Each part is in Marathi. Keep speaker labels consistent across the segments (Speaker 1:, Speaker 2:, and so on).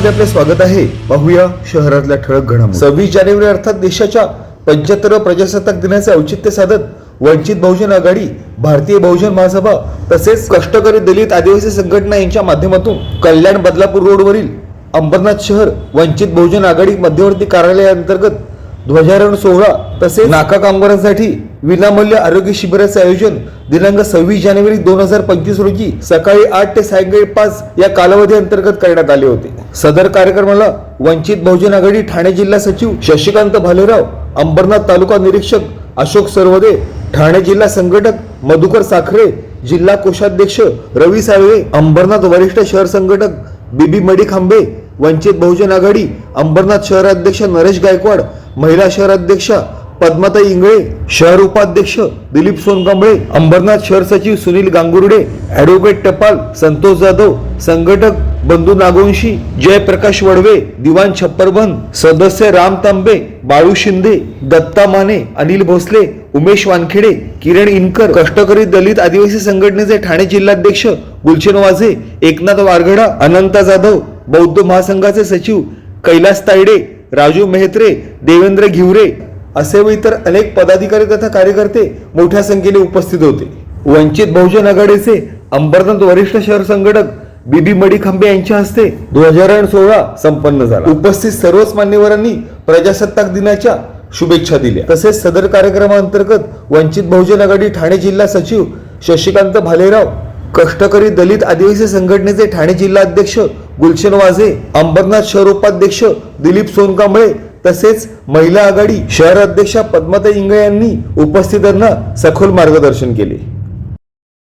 Speaker 1: मध्ये आपले स्वागत आहे. पाहूया शहरातल्या ठळक घडामोडी. सव्वीस जानेवारी अर्थात देशाच्या पंच्याहत्तर प्रजासत्ताक दिनाचे औचित्य साधत वंचित बहुजन आघाडी भारतीय बहुजन महासभा तसेच कष्टकरी दलित आदिवासी संघटना यांच्या माध्यमातून कल्याण बदलापूर रोडवरील अंबरनाथ शहर वंचित बहुजन आघाडी मध्यवर्ती कार्यालयाअंतर्गत ध्वजारोहण सोहळा तसेच नाका कामगारांसाठी विनामूल्य आरोग्य शिबिराचे आयोजन दिनांक सव्वीस जानेवारी दोन हजार पंचवीस रोजी सकाळी आठ ते सायंकाळी पाच या कालावधी अंतर्गत करण्यात आले होते. सदर कार्यक्रमाला वंचित बहुजन आघाडी ठाणे जिल्हा सचिव शशिकांत भालेराव अंबरनाथ तालुका निरीक्षक अशोक सरवदे ठाणे जिल्हा संघटक मधुकर साखरे जिल्हा कोषाध्यक्ष रवी साळवे अंबरनाथ वरिष्ठ शहर संघटक बीबी मडी खांबे वंचित बहुजन आघाडी अंबरनाथ शहराध्यक्ष नरेश गायकवाड महिला शहराध्यक्षा पद्माताई इंगळे शहर उपाध्यक्ष दिलीप सोनकांबळे अंबरनाथ शहर सचिव सुनील गांगुर्डे ऍडव्होकेट टपाल संतोष जाधव संघटक बंधू नागवंशी जयप्रकाश वडवे दिवान छप्परबन सदस्य राम तांबे बाळू शिंदे दत्ता माने अनिल भोसले उमेश वानखेडे किरण इनकर कष्टकरी दलित आदिवासी संघटनेचे ठाणे जिल्हाध्यक्ष गुलशन वाझे एकनाथ वारगडा अनंता जाधव बौद्ध महासंघाचे सचिव कैलास तायडे राजू मेहत्रे देवेंद्र घिवरे असे व इतर अनेक पदाधिकारी तथा कार्यकर्ते मोठ्या संख्येने उपस्थित होते. वंचित बहुजन आघाडीचे अंबरनाथ वरिष्ठ शहर संघटक बीबी मडी खांबे यांच्या हस्ते ध्वजारोहण सोहळा संपन्न झाला. उपस्थित सर्वच मान्यवरांनी प्रजासत्ताक दिनाच्या शुभेच्छा दिल्या. तसेच सदर कार्यक्रमाअंतर्गत वंचित बहुजन आघाडी ठाणे जिल्हा सचिव शशिकांत भालेराव कष्टकरी दलित आदिवासी संघटनेचे ठाणे जिल्हा अध्यक्ष गुलशन वाझे अंबरनाथ शहर उपाध्यक्ष दिलीप सोनकांबळे तसेच महिला आघाडी शहर अध्यक्षा पद्मता इंगळे यांनी उपस्थितांना सखोल मार्गदर्शन केले.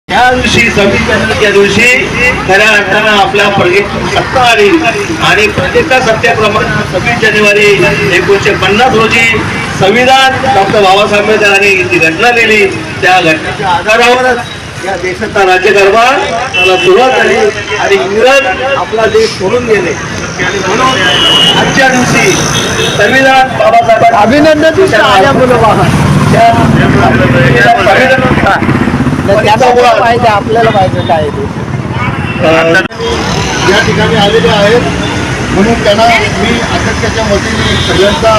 Speaker 2: त्या दिवशी सव्वीस जानेवारी दिवशी खऱ्या अर्थानं आपल्या प्रगती सत्ता आली आणि प्रत्येका सत्याप्रमाणे सव्वीस जानेवारी एकोणीसशे पन्नास रोजी संविधान डॉक्टर बाबासाहेब आंबेडकरांनी जी घटना लिहिली त्या घटनेच्या आधारावरच या देशाचा राज्यकारभार त्याला सुरुवात झाली आणि इंग्रज आपला देश सोडून गेले. आणि म्हणून आजच्या दिवशी संविधान बाबासाहेब
Speaker 3: अभिनंदन पाहिजे आपल्याला पाहिजे काय ते
Speaker 4: या ठिकाणी आलेले आहेत. म्हणून त्यांना मी अध्यक्षाच्या वतीने सगळ्यांचा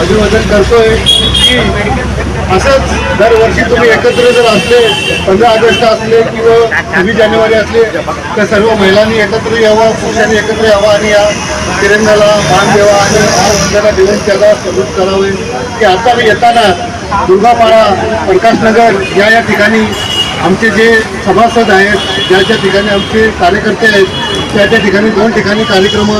Speaker 4: अभिवादन करतोय की असंच दरवर्षी तुम्ही एकत्र जर असले पंधरा ऑगस्ट असले किंवा सव्वीस जानेवारी असले तर सर्व महिलांनी एकत्र यावं पुरुषांनी एकत्र यावं आणि या तिरंगाला मान द्यावा आणि आज त्याला देऊन त्याला सलूट करावे. की आता मी येताना दुर्गापाडा प्रकाशनगर या या ठिकाणी आमचे जे सभासद आहेत ज्या ज्या ठिकाणी आमचे कार्यकर्ते आहेत त्या त्या ठिकाणी दोन ठिकाणी कार्यक्रम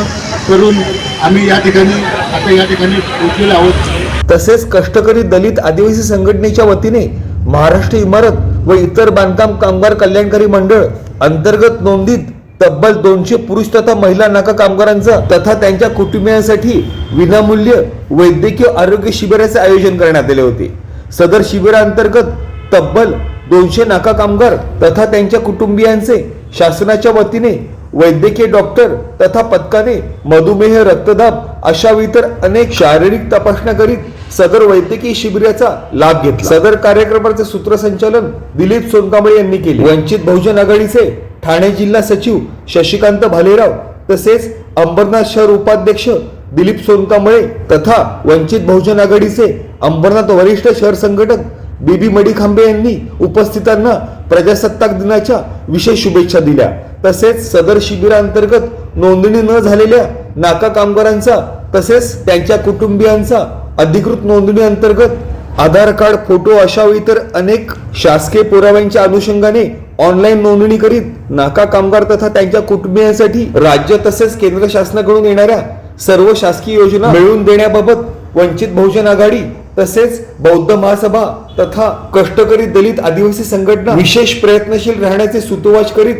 Speaker 4: करून आम्ही या ठिकाणी आता या ठिकाणी पोहोचलेलो आहोत.
Speaker 1: तसेच कष्टकरी दलित आदिवासी संघटनेच्या वतीने महाराष्ट्र इमारत व इतर बांधकाम कामगार कल्याणकारी मंडळ अंतर्गत नोंदीत तब्बल दोनशे पुरुष तथा महिला नाका कामगारांचा तथा त्यांच्या कुटुंबियांसाठी विनामूल्य वैद्यकीय आरोग्य शिबिराचे आयोजन करण्यात आले होते. सदर शिबिरांतर्गत तब्बल दोनशे नाका कामगार तथा त्यांच्या कुटुंबियांचे शासनाच्या वतीने वैद्यकीय डॉक्टर तथा पथकाने मधुमेह रक्तदाब अशा इतर अनेक शारीरिक तपासण्या करीत सदर वैद्यकीय शिबिराचा लाभ घेतला. सदर कार्यक्रमाचे सूत्रसंचालन दिलीप सोनकांबळे यांनी केले. वंचित बहुजन आघाडीचे ठाणे जिल्हा सचिव शशिकांत भालेराव तसेच अंबरनाथ शहर उपाध्यक्ष दिलीप सोनकांबळे तथा वंचित बहुजन आघाडीचे अंबरनाथ वरिष्ठ शहर संघटक बीबी मडी खांबे यांनी उपस्थितांना प्रजासत्ताक दिनाच्या विशेष शुभेच्छा दिल्या. तसेच सदर शिबिरांतर्गत नोंदणी न झालेल्या नाका कामगारांचा तसेच त्यांच्या कुटुंबियांचा अधिकृत नोंदणी अंतर्गत आधार कार्ड फोटो अशा व इतर अनेक शासकीय पुराव्यांच्या अनुषंगाने ऑनलाईन नोंदणी करीत नाका कामगार तथा त्यांच्या कुटुंबियांसाठी राज्य तसेच केंद्र शासनाकडून येणाऱ्या सर्व शासकीय योजना मिळवून देण्याबाबत वंचित बहुजन आघाडी तसेच बौद्ध महासभा तथा कष्टकरी दलित आदिवासी संघटना विशेष प्रयत्नशील राहण्याचे सुतोवाच करीत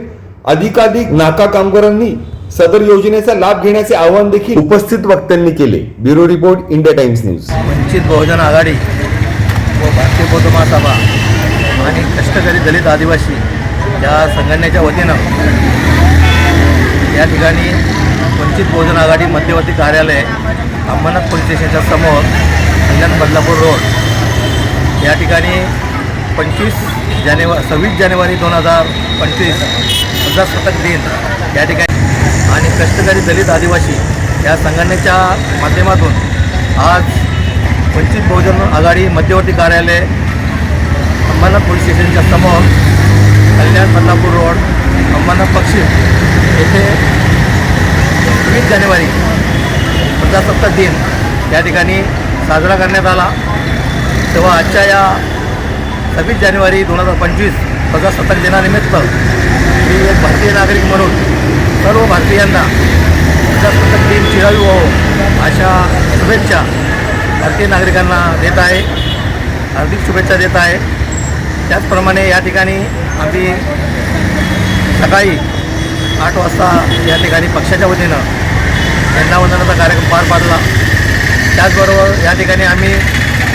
Speaker 1: अधिकाधिक नाका कामगारांनी सदर योजनेचा लाभ घेण्याचे आवाहन देखील उपस्थित वक्त्यांनी केले. Bureau report India Times news.
Speaker 5: Vanchit Bahujan Aghadi व भारतीय बौद्ध महासभा आणि कष्टकरी दलित आदिवासी या संघटनेच्या वतीनं या ठिकाणी वंचित बहुजन आघाडी मध्यवर्ती कार्यालय अंबरनाथ पोलीस स्टेशनच्या समोर कल्याण बदलापूर रोड या ठिकाणी पंचवीस जानेवारी सव्वीस जानेवारी दोन हजार पंचवीस प्रजासत्ताक दिन या ठिकाणी. आणि कष्टकरी दलित आदिवासी या संघटनेच्या माध्यमातून आज वंचित बहुजन आघाडी मध्यवर्ती कार्यालय अंबरनाथ पोलीस स्टेशनच्या समोर कल्याण बदलापूर रोड अंबरनाथ पश्चिम येथे वीस जानेवारी प्रजासत्ताक दिन या ठिकाणी साजरा करण्यात आला. तेव्हा आजच्या या सव्वीस जानेवारी दोन हजार पंचवीस प्रजासत्ताक दिनानिमित्त मी एक भारतीय नागरिक म्हणून सर्व भारतीयांना प्रजासत्ताक दिन चिरावी व्हावं अशा शुभेच्छा भारतीय नागरिकांना देत आहे. हार्दिक शुभेच्छा देत आहे. त्याचप्रमाणे या ठिकाणी आम्ही सकाळी आठ वाजता या ठिकाणी पक्षाच्या वतीनं झेंडावंदनाचा कार्यक्रम पार पाडला. त्याचबरोबर या ठिकाणी आम्ही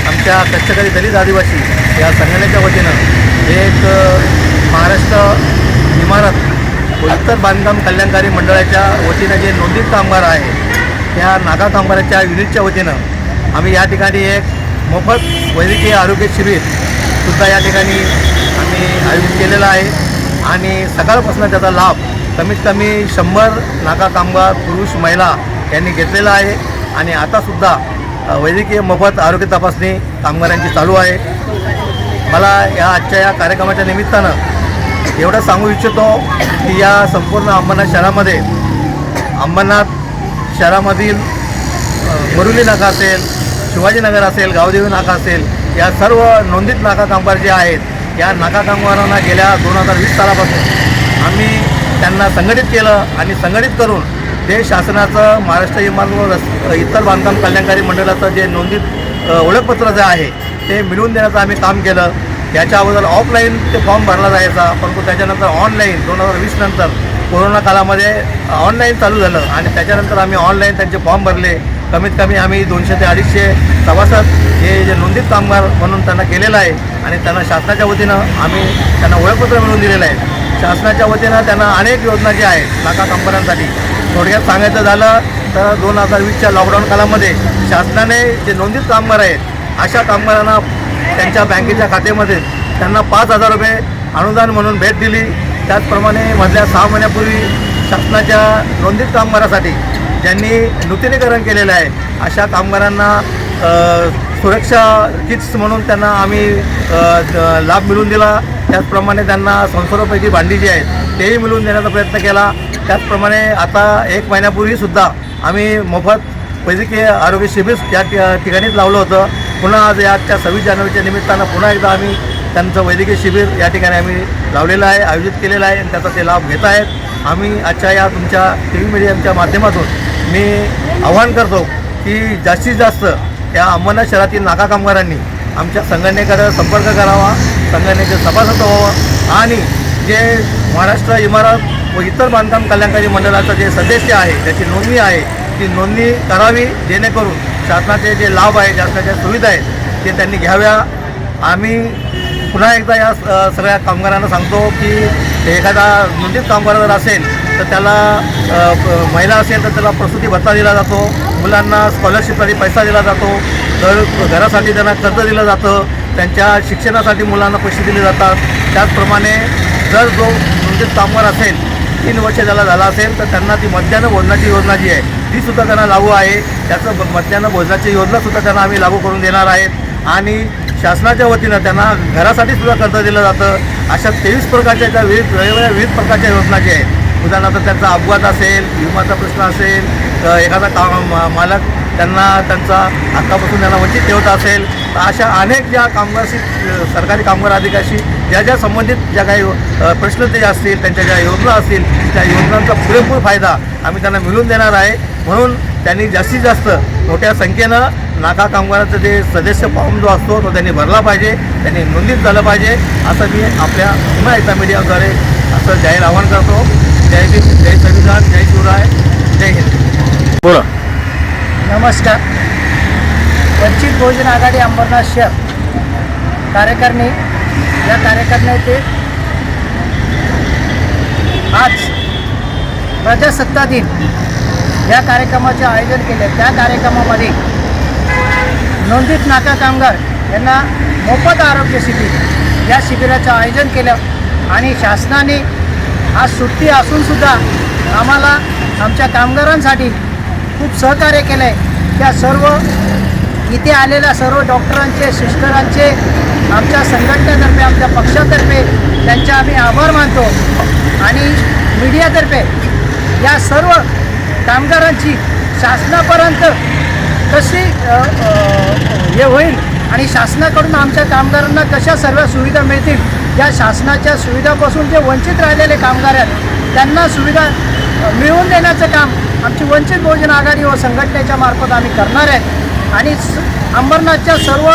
Speaker 5: आमच्या कष्टकरी दलित आदिवासी या संघटनेच्या वतीनं एक महाराष्ट्र इमारत उत्तर बांधकाम कल्याणकारी मंडळाच्या वतीनं जे नोंदीत कामगार आहे त्या नागा कामगाराच्या युनिटच्या वतीनं आम्ही या ठिकाणी एक मोफत वैद्यकीय आरोग्य शिबिर सुद्धा या ठिकाणी आम्ही आयोजित केलेलं आहे. आणि सकाळपासून त्याचा लाभ कमीत कमी शंभर नागा कामगार पुरुष महिला यांनी घेतलेला आहे. आणि आतासुद्धा वैद्यकीय मोफत आरोग्य तपासणी कामगारांची चालू आहे. मला या आजच्या या कार्यक्रमाच्या निमित्तानं एवढं सांगू इच्छितो की या संपूर्ण अंबरनाथ शहरामध्ये अंबरनाथ शहरामधील मरुली नाका असेल शिवाजीनगर असेल गावदेवी नाका असेल या सर्व नोंदित नाका कामगार जे आहेत या नाका कामगारांना गेल्या दोन हजार वीस सालापासून आम्ही त्यांना संघटित केलं आणि संघटित करून ते शासनाचं महाराष्ट्र इमारत रस् रस इतर बांधकाम कल्याणकारी मंडळाचं जे नोंदित ओळखपत्र जे आहे ते मिळवून देण्याचं आम्ही काम केलं. याच्या अगोदर ऑफलाईन ते फॉर्म भरला जायचा परंतु त्याच्यानंतर ऑनलाईन दोन हजार वीस नंतर कोरोना काळामध्ये ऑनलाईन चालू झालं आणि त्याच्यानंतर आम्ही ऑनलाईन त्यांचे फॉर्म भरले. कमीत कमी आम्ही दोनशे ते अडीचशे सभासद हे जे नोंदित कामगार म्हणून त्यांना केलेलं आहे आणि त्यांना शासनाच्या वतीनं आम्ही त्यांना ओळखपत्र मिळवून दिलेलं आहे. शासनाच्या वतीनं त्यांना अनेक योजना ज्या आहेत नाका कामगारांसाठी थोडक्यात सांगायचं झालं तर दोन हजार वीसच्या लॉकडाऊन काळामध्ये शासनाने जे नोंदित कामगार आहेत अशा कामगारांना त्यांच्या बँकेच्या खात्यामध्ये त्यांना पाच हजार रुपये अनुदान म्हणून भेट दिली. त्याचप्रमाणे मधल्या सहा महिन्यापूर्वी शासनाच्या नोंदित कामगारासाठी ज्यांनी नूतनीकरण केलेलं आहे अशा कामगारांना सुरक्षा किट्स म्हणून त्यांना आम्ही लाभ मिळवून दिला. त्याचप्रमाणे त्यांना संसारोपैकी भांडी जी आहेत तेही मिळवून देण्याचा प्रयत्न केला. त्याचप्रमाणे आता एक महिन्यापूर्वीसुद्धा आम्ही मोफत वैद्यकीय आरोग्य शिबिर या ठिकाणीच लावलं होतं. पुन्हा आज आजच्या सव्वीस जानेवारीच्या निमित्तानं पुन्हा एकदा आम्ही त्यांचं वैद्यकीय शिबिर या ठिकाणी आम्ही लावलेलं आहे आयोजित केलेलं आहे आणि त्याचा ते लाभ घेत आहेत. आम्ही आजच्या या तुमच्या टी व्ही मीडियाच्या माध्यमातून मी आव्हान करतो की जास्तीत जास्त या अंबरनाथ शहरातील नाका कामगारांनी आमच्या संघटनेकडं संपर्क करावा संघटनेचे सभासद व्हावं आणि जे महाराष्ट्र इमारत व इतर बांधकाम कल्याणकारी मंडळाचं जे सदस्य आहे त्याची नोंदणी आहे ती नोंदणी करावी जेणेकरून शासनाचे जे लाभ आहे शासनाच्या सुविधा आहेत ते त्यांनी घ्याव्या. आम्ही पुन्हा एकदा या सगळ्या कामगारांना सांगतो की एखादा नोंदित कामगार जर असेल तर त्याला महिला असेल तर त्याला प्रसूती भत्ता दिला जातो. मुलांना स्कॉलरशिपसाठी पैसा दिला जातो. घर घरासाठी त्यांना कर्ज दिलं जातं. त्यांच्या शिक्षणासाठी मुलांना पैसे दिले जातात. त्याचप्रमाणे जर जो म्हणजे कामगार असेल तीन वर्ष त्याला झाला असेल तर त्यांना ती मध्यान्ह भोजनाची योजना जी आहे ती सुद्धा त्यांना लागू आहे. त्याचं मध्यान्ह भोजनाची योजनासुद्धा त्यांना आम्ही लागू करून देणार आहेत. आणि शासनाच्या वतीनं त्यांना घरासाठी सुद्धा कर्ज दिलं जातं. अशा तेवीस प्रकारच्या त्या विविध वेगवेगळ्या विविध प्रकारच्या योजना ज्या आहेत उदाहरणार्थ त्यांचा अपघात असेल विमाचा प्रश्न असेल एखादा का मा- मालक त्यांना त्यांचा हक्कापासून त्यांना वंचित ठेवत असेल अशा अनेक ज्या कामगारशी सरकारी कामगार अधिकाशी ज्या ज्या संबंधित ज्या काही प्रश्न ते असतील त्यांच्या ज्या योजना असतील त्या योजनांचा पुरेपूर फायदा आम्ही त्यांना मिळवून देणार आहे. म्हणून त्यांनी जास्तीत जास्त मोठ्या संख्येनं नाका कामगाराचं जे सदस्य फॉर्म जो असतो तो त्यांनी भरला पाहिजे. त्यांनी नोंदणीत झालं पाहिजे. असं मी आपल्या पुन्हा एकदा मीडियाद्वारे असं जाहीर आवाहन करतो. जय भीम जय संविधान जय शिवराय जय हिंद.
Speaker 1: बोला.
Speaker 3: नमस्कार. वंचित बहुजन आघाडी अंबरनाथ शहर कार्यकारिणी या कार्यकारिणीचे आज प्रजासत्ता दिन या कार्यक्रमाचे आयोजन केले. त्या कार्यक्रमामध्ये नोंदित नाका कामगार यांना मोफत आरोग्य शिबिर या शिबिराचं आयोजन केलं आणि शासनाने आज सुट्टी असूनसुद्धा आम्हाला आमच्या कामगारांसाठी खूप सहकार्य केलं आहे त्या सर्व इथे आलेल्या सर्व डॉक्टरांचे सिस्टरांचे आमच्या संघटनेतर्फे आमच्या पक्षातर्फे त्यांचे आम्ही आभार मानतो. आणि मीडियातर्फे या सर्व कामगारांची शासनापर्यंत कशी हे होईल आणि शासनाकडून आमच्या कामगारांना कशा सर्व सुविधा मिळतील या शासनाच्या सुविधापासून जे वंचित राहिलेले कामगार आहेत त्यांना सुविधा मिळवून देण्याचं काम आमची वंचित बहुजन आघाडी व संघटनेच्या मार्फत आम्ही करणार आहेत आणि स- अंबरनाथच्या सर्व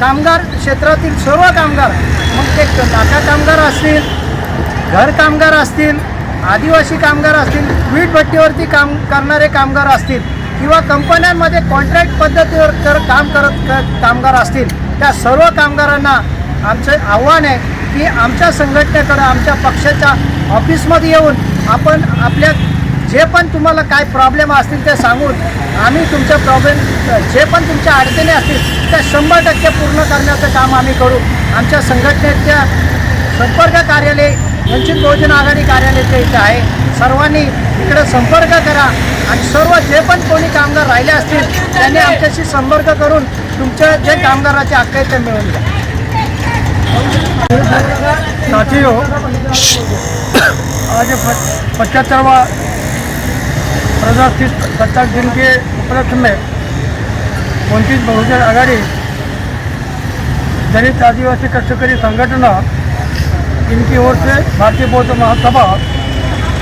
Speaker 3: कामगार क्षेत्रातील सर्व कामगार मग ते नाका कामगार असतील घर कामगार असतील आदिवासी कामगार असतील वीटभट्टीवरती काम करणारे कामगार असतील किंवा कंपन्यांमध्ये कॉन्ट्रॅक्ट पद्धतीवर कर काम करत कामगार असतील त्या सर्व कामगारांना आमचं आव्हान आहे की आमच्या संघटनेकडं आमच्या पक्षाच्या ऑफिसमध्ये येऊन आपण आपल्या जे पण तुम्हाला काय प्रॉब्लेम असतील ते सांगून आम्ही तुमच्या प्रॉब्लेम जे पण तुमच्या अडचणी असतील त्या शंभर टक्के पूर्ण करण्याचं काम आम्ही करू. आमच्या संघटनेच्या संपर्क कार्यालय वंचित बहुजन आघाडी कार्यालयाचे इथे आहे. सर्वांनी इकडे संपर्क करा आणि सर्व जे पण कोणी कामगार राहिले असतील त्यांनी आमच्याशी संपर्क करून तुमच्या जे कामगाराचे हक्क आहेत ते मिळवून घ्या
Speaker 6: साथियों आज पचहत्तरवा प्रजासत्ताक दिन के उपलक्ष्य में वंचित बहुजन आघाड़ी, दलित आदिवासी कष्टकरी संगठन, इनकी ओर से भारतीय बौद्ध महासभा,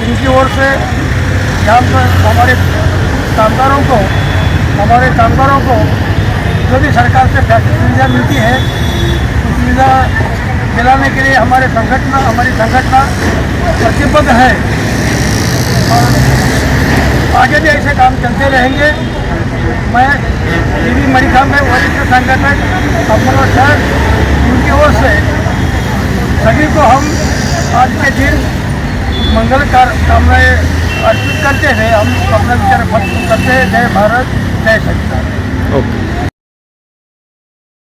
Speaker 6: इनकी ओर से यहाँ पर हमारे कामगारों को, हमारे कामगारों को जो भी सरकार से फैसिलिटी सुविधा मिलती है, उस सुविधा दिलाने के लिए हमारे संगठन, हमारी संगठन प्रतिबद्ध है। और आगे भी ऐसे काम चलते रहेंगे। मैं दीदी मणिका में वरिष्ठ संगठन अपना सर उनकी ओर से सभी को हम आज के दिन मंगल कामनाएँ अर्पित करते हैं। हम अपना विचार करते हैं। जय भारत, जय संविधान
Speaker 1: ओके।